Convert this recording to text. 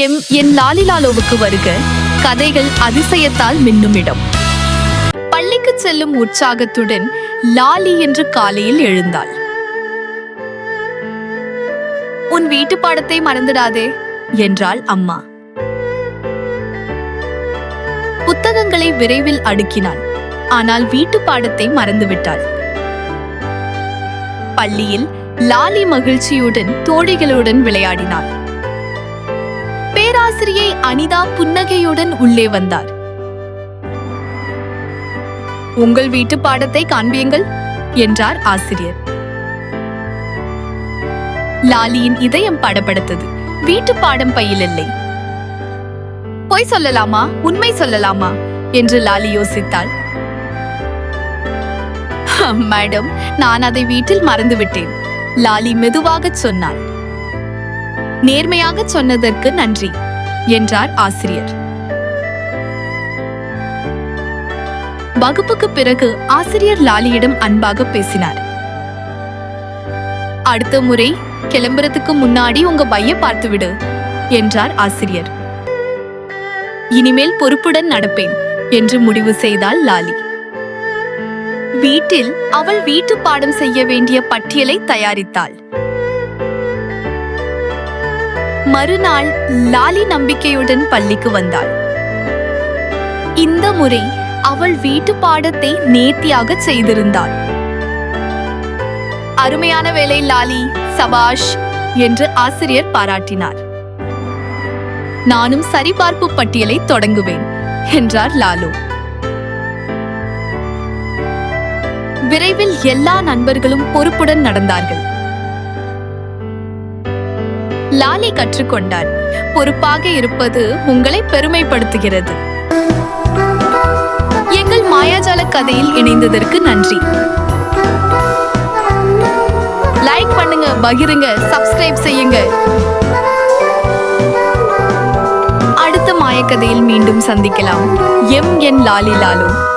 M N லாலிலாலோவுக்கு வருக. கதைகள் அதிசயத்தால் மின்னுமிடம் பள்ளிக்கு செல்லும் உற்சாகத்துடன் லாலி என்று காலையில் எழுந்தாள். உன் வீட்டு பாடத்தை மறந்துடாதே என்றாள் அம்மா. புத்தகங்களை விரைவில் அடுக்கினாள். ஆனால் வீட்டு பாடத்தை மறந்துவிட்டாள். பள்ளியில் லாலி மகிழ்ச்சியுடன் தோழிகளுடன் விளையாடினாள். பேராசிரியை அனிதா புன்னகையுடன் உள்ளே வந்தார். உங்கள் வீட்டு பாடத்தை காண்பியுங்கள் என்றார் ஆசிரியர். லாலியின் இதயம் படப்படுத்தது வீட்டு பாடம் பையில் இல்லை பொய் சொல்லலாமா? உண்மை சொல்லலாமா? என்று லாலி யோசித்தாள். மேடம் நான் அதை வீட்டில் மறந்துவிட்டேன் லாலி மெதுவாகச் சொன்னாள். நேர்மையாகச் சொன்னதற்கு நன்றி என்றார் ஆசிரியர். வகுப்புக்கு பிறகு ஆசிரியர் லாலியிடம் அன்பாக பேசினார். அடுத்த முறை கிளம்புறதுக்கு முன்னாடி உங்க பைய பார்த்து விடு என்றார் ஆசிரியர். இனிமேல் பொறுப்புடன் நடப்பேன் என்று முடிவு செய்தாள் லாலி. வீட்டில் அவள் வீட்டு பாடம் செய்ய வேண்டிய பட்டியலை தயாரித்தாள். மறுநாள் லாலி நம்பிக்கையுடன் பள்ளிக்கு வந்தாள். இந்த முறை அவள் வீட்டு பாடத்தை நேர்த்தியாக செய்திருந்தாள். அருமையான வேலை லாலி சபாஷ் என்று ஆசிரியர் பாராட்டினார். நானும் சரிபார்ப்பு பட்டியலை தொடங்குவேன் என்றார் லாலு. விரைவில் எல்லா நண்பர்களும் பொறுப்புடன் நடந்தார்கள். லாலி கற்றுக்கொண்டார். பொறுப்பாக இருப்பது உங்களை பெருமைப்படுத்துகிறது. எங்கள் மாயாஜால கதையில் இணைந்ததற்கு நன்றி. லைக் பண்ணுங்க பகிருங்க சப்ஸ்கிரைப் செய்யுங்க. அடுத்த மாயக்கதையில் மீண்டும் சந்திக்கலாம். M N Lali Lalu.